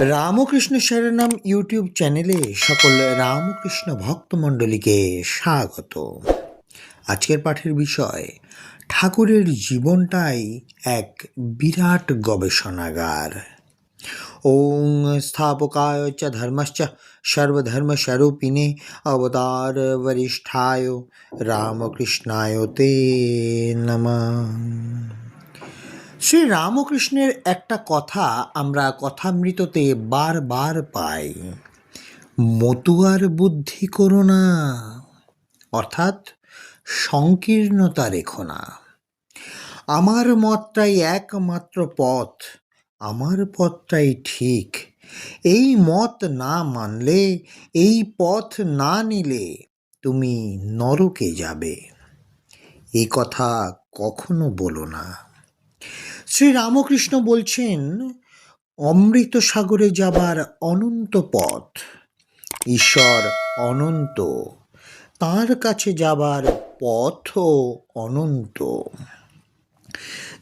Ramakrishna শরণম YouTube চ্যানেলে সকল রামকৃষ্ণ ভক্তমণ্ডলীকে স্বাগত। আজকের পাঠের বিষয়, ঠাকুরের জীবনটাই এক বিরাট গবেষণাগার। ওং স্থাপকায় চ ধর্মশ্চ সর্বধর্মস্বরূপিণে অবতার বরিষ্ঠায় রামকৃষ্ণায় তে নমঃ। শ্রী রামকৃষ্ণের একটা কথা আমরা কথামৃততে বারবার পাই। মতুয়ার বুদ্ধি করো না। অর্থাৎ সংকীর্ণতা রেখো না। আমার মতটাই একমাত্র পথ, আমার পথটাই ঠিক। এই মত না মানলে, এই পথ না নিলে তুমি নরকে যাবে। এই কথা কখনো বলো না। শ্রী রামকৃষ্ণ বলছেন অমৃত সাগরে যাবার অনন্ত পথ, ঈশ্বর অনন্ত। তার কাছে যাবার পথও অনন্ত।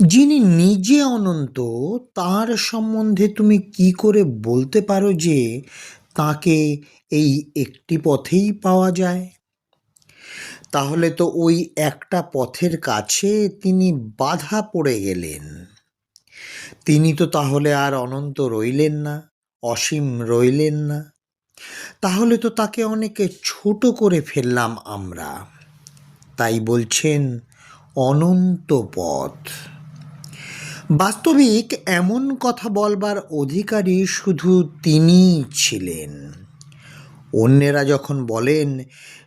যিনি নিজে অনন্ত, তার সম্বন্ধে তুমি কি করে বলতে পারো যে তাকে এই একটি পথেই পাওয়া যায়? তাহলে তো ওই একটা পথের কাছে তিনি বাধা পড়ে গেলেন। তিনি তো তাহলে আর অনন্ত রইলেন না, অসীম রইলেন না। তাহলে তো তাকে অনেকে ছোট করে ফেললাম আমরা। তাই বলছেন, অনন্ত পথ। বাস্তবিক এমন কথা বলবার অধিকারী শুধু তিনিই ছিলেন। অন্যেরা যখন বলেন,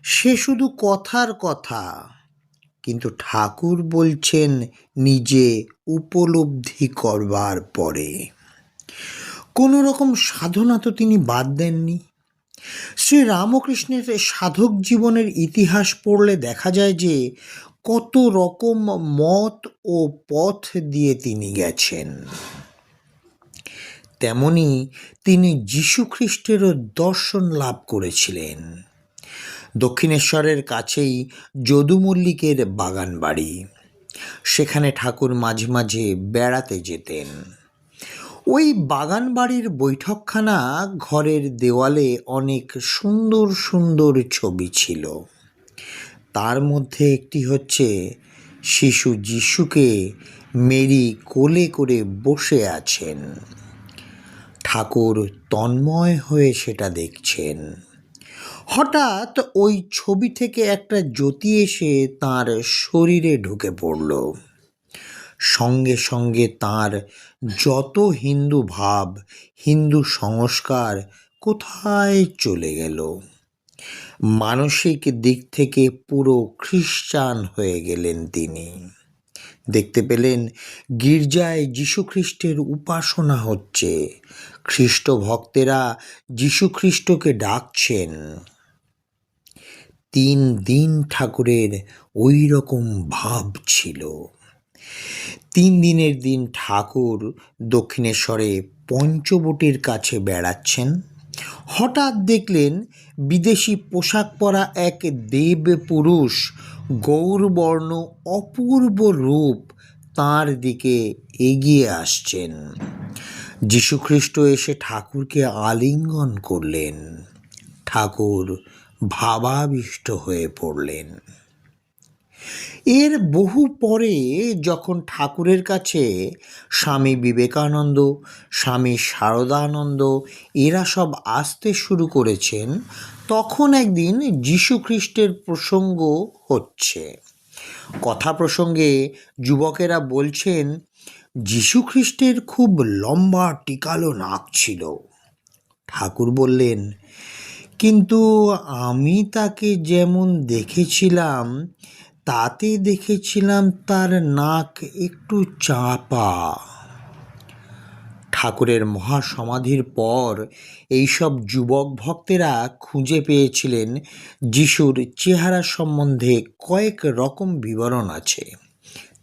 সে শুধু কথার কথা। কিন্তু ঠাকুর বলছেন, নিজে উপলব্ধি করবার পরে। কোনো রকম সাধনা তো তিনি বাদ দেননি। শ্রী রামকৃষ্ণের সাধক জীবনের ইতিহাস পড়লে দেখা যায় যে, কত রকম মত ও পথ দিয়ে তিনি গেছেন। তেমনি তিনি যীশুখ্রিস্টেরও দর্শন লাভ করেছিলেন। দক্ষিণেশ্বরের কাছেই যদু মল্লিকের বাগান বাড়ি সেখানে ঠাকুর মাঝে মাঝে বেড়াতে যেতেন। ওই বাগান বাড়ির বৈঠকখানা ঘরের দেওয়ালে অনেক সুন্দর সুন্দর ছবি ছিল। তার মধ্যে একটি হচ্ছে, শিশু যিশুকে মেরি কোলে করে বসে আছেন। ঠাকুর তন্ময় হয়ে সেটা দেখছেন। হঠাৎ ওই ছবি থেকে একটা জ্যোতি এসে তার শরীরে ঢুকে পড়ল। সঙ্গে সঙ্গে তার যত হিন্দু ভাব, হিন্দু সংস্কার কোথায় চলে গেল? মানসিক দিক থেকে পুরো খ্রিস্টান হয়ে গেলেন তিনি। দেখতে পেলেন গির্জায় যীশুখ্রিস্টের উপাসনা হচ্ছে। খ্রিস্ট ভক্তেরা যীশুখ্রিস্টকে ডাকছেন। তিন দিন ঠাকুরের ওই রকম ভাব ছিল। তিন দিনের দিন ঠাকুর দক্ষিণেশ্বরে পঞ্চবটির কাছে বেড়াচ্ছেন। হঠাৎ দেখলেন বিদেশি পোশাক পরা এক দেব পুরুষ গৌরবর্ণ অপূর্ব রূপ তার দিকে এগিয়ে আসছেন। যীশুখ্রিস্ট এসে ঠাকুরকে আলিঙ্গন করলেন। ঠাকুর ভাবাবিষ্ট হয়ে পড়লেন। এর বহু পরে যখন ঠাকুরের কাছে স্বামী বিবেকানন্দ, স্বামী শারদানন্দ, এরা সব আসতে শুরু করেছেন, তখন একদিন যীশুখ্রিস্টের প্রসঙ্গ হচ্ছে। কথা প্রসঙ্গে যুবকেরা বলছেন, যীশুখ্রিস্টের খুব লম্বা টিকালো নাক ছিল। ঠাকুর বললেন কিন্তু আমি তাকে যেমন দেখেছিলাম, তাতে দেখেছিলাম তার নাক একটু চাপা। ঠাকুরের মহাসমাধির পর এইসব যুবক ভক্তেরা খুঁজে পেয়েছিলেন যিশুর চেহারা সম্বন্ধে কয়েক রকম বিবরণ আছে।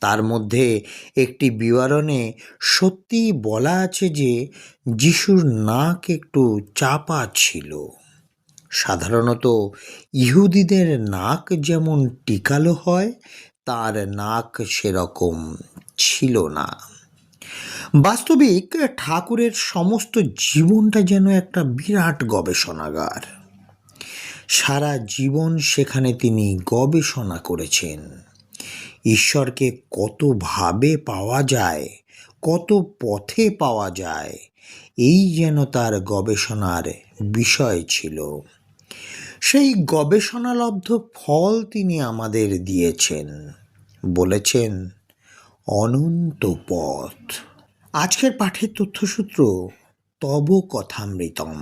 তার মধ্যে একটি বিবরণে সত্যিই বলা আছে যে, যিশুর নাক একটু চাপা ছিল। সাধারণত ইহুদিদের নাক যেমন টিকালো হয়, তার নাক সেরকম ছিল না। বাস্তবিক ঠাকুরের সমস্ত জীবনটা যেন একটা বিরাট গবেষণাগার। সারা জীবন সেখানে তিনি গবেষণা করেছেন। ঈশ্বরকে কতভাবে পাওয়া যায়, কত পথে পাওয়া যায়, এই যেন তার গবেষণার বিষয় ছিল। সেই গবেষণালব্ধ ফল তিনি আমাদের দিয়েছেন বলেছেন অনন্ত পথ। আজকের পাঠের তথ্যসূত্র তব কথামৃতম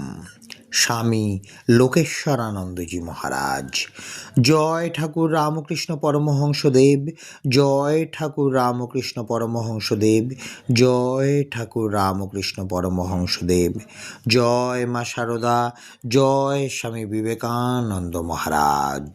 স্বামী লোকেশ্বরানন্দজি মহারাজ। জয় ঠাকুর রামকৃষ্ণ পরমহংসদেব, জয় ঠাকুর রামকৃষ্ণ পরমহংসদেব, জয় ঠাকুর রামকৃষ্ণ পরমহংসদেব। জয় মা শারদা জয় স্বামী বিবেকানন্দ মহারাজ।